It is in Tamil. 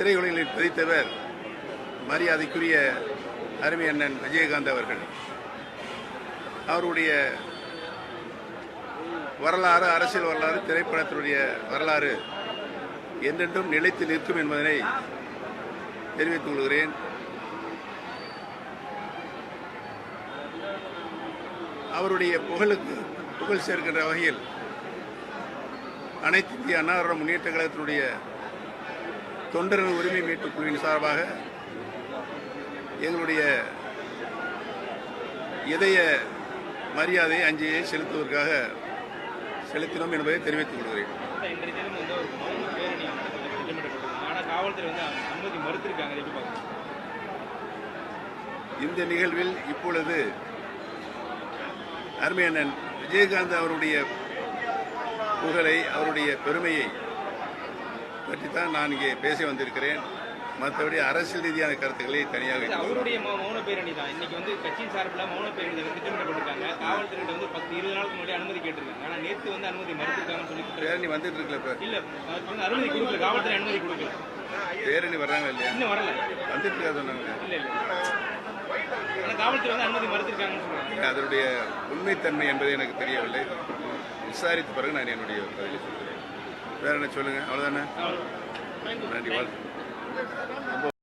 திரையுலகில் பதித்தவர் மரியாதைக்குரிய அருமை அண்ணன் விஜயகாந்த் அவர்கள். அவருடைய வரலாறு அரசியல் வரலாறு திரைப்படத்தினுடைய வரலாறு என்றென்றும் நிலைத்து நிற்கும் என்பதனை தெரிவித்துக் கொள்கிறேன். அவருடைய புகழுக்கு புகழ் சேர்க்கின்ற வகையில் அனைத்து இந்திய அன்னாரோட முன்னேற்ற கழகத்தினுடைய தொண்டர்கள் உரிமை மீட்புக் குழுவின் சார்பாக எங்களுடைய இதய மரியாதை அஞ்சலியை செலுத்துவதற்காக செலுத்தினோம் என்பதை தெரிவித்துக் கொள்கிறேன். மறுத்திருக்காங்க இந்த நிகழ்வில் இப்பொழுது அருமையண்ணன் விஜயகாந்த் அவருடைய புகழை அவருடைய பெருமையை பற்றித்தான் நான் இங்கே பேச வந்திருக்கிறேன். மற்றபடி அரசியல் ரீதியான கருத்துக்களை தனியாக அவருடைய மௌன பேரணி தான். இன்னைக்கு வந்து கட்சியின் சார்பில் மௌன பேரணி திட்டமிடப்பட்டிருக்காங்க. காவல்துறையிட்ட வந்து பத்து இருபது நாளுக்கு முன்னாடி அனுமதி கேட்டிருக்காங்க. ஆனால் நேற்று வந்து அனுமதி மறுத்திருக்காங்கன்னு சொல்லி பேரணி வந்துட்டு இருக்குல்ல இப்ப? இல்ல அனுமதி கொடுக்கல. காவல்துறை அனுமதி கொடுக்கல. பேரணி வர்றாங்க இல்லையா? இன்னும் வரல. வந்துட்டு இருக்கா சொன்னாங்க. இல்ல இல்ல. ஆனா காவல்துறை வந்து அனுமதி மறுத்திருக்காங்கன்னு சொல்றாங்க. அதனுடைய உண்மைத்தன்மை என்பது எனக்கு தெரியவில்லை. விசாரித்த பிறகு நான் என்னுடைய பதிலை சொல்கிறேன் வேற என்ன சொல்லுங்க? அவ்வளவுதானே? அவ்வளவு. நன்றி வாழ்த்து.